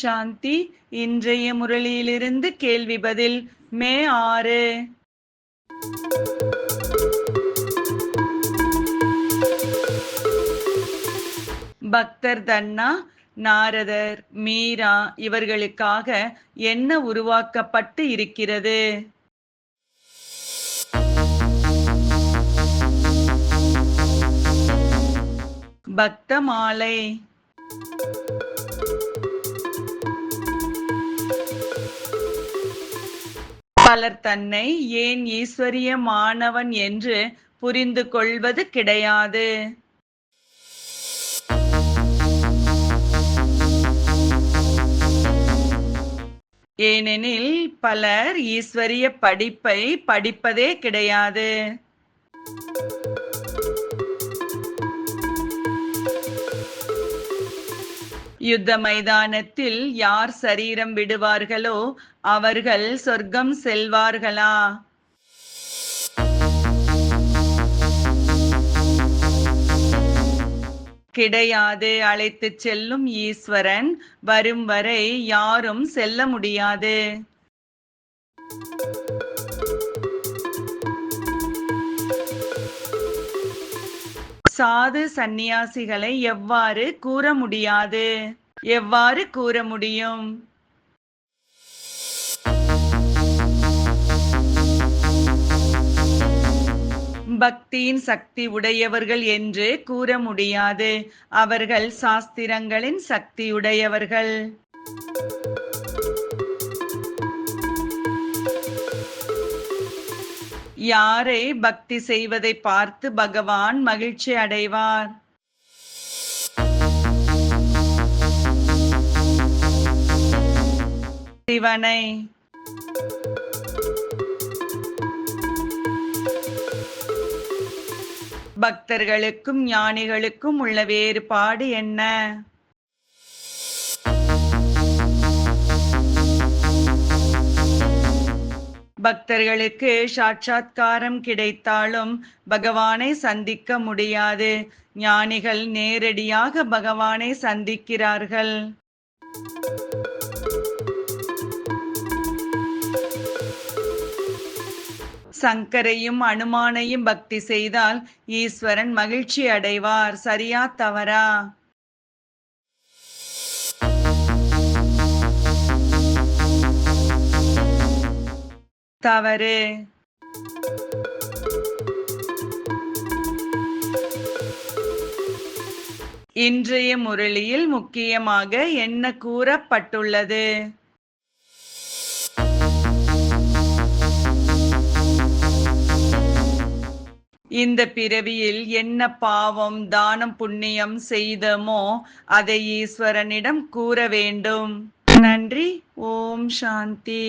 சாந்தி இன்றைய முரளியிலிருந்து கேள்வி பதில் மே ஆறு. பக்தர் தன்னா நாரதர் மீரா இவர்களுக்காக என்ன உருவாக்கப்பட்டு இருக்கிறது? பக்த மாலை பலர் தன்னை ஏன் ஈஸ்வரியமானவன் என்று புரிந்து கொள்வது கிடையாது. ஏனெனில் பலர் ஈஸ்வரிய படிப்பை படிப்பதே கிடையாது. யுத்த மைதானத்தில் யார் சரீரம் விடுவார்களோ அவர்கள் சொர்க்கம் செல்வார்களா? கிடையாது அழைத்துச் செல்லும் ஈஸ்வரன். வரும் வரை யாரும் செல்ல முடியாது. சாது சந்நியாசிகளை எவ்வாறு கூற முடியாது? எவ்வாறு கூற முடியும்? பக்தியின் சக்தி உடையவர்கள் என்று கூற முடியாது. அவர்கள் சாஸ்திரங்களின் சக்தியுடையவர்கள் யாரை பக்தி செய்வதை பார்த்து பகவான் மகிழ்ச்சி அடைவார். சிவனை. பக்தர்களுக்கும் ஞானிகளுக்கும் உள்ள வேறுபாடு என்ன? பக்தர்களுக்கு சாட்சாத்காரம் கிடைத்தாலும் பகவானை சந்திக்க முடியாது. ஞானிகள் நேரடியாக பகவானை சந்திக்கிறார்கள். சங்கரையும் அனுமானையும் பக்தி செய்தால் ஈஸ்வரன் மகிழ்ச்சி அடைவார். சரியா தவறா? தவறு. இன்றைய முரளியில் முக்கியமாக என்ன கூறப்பட்டுள்ளது? இந்த பிறவியில் என்ன பாவம் தானம் புண்ணியம் செய்தமோ அதை ஈஸ்வரனிடம் கூற வேண்டும். நன்றி. ஓம் சாந்தி.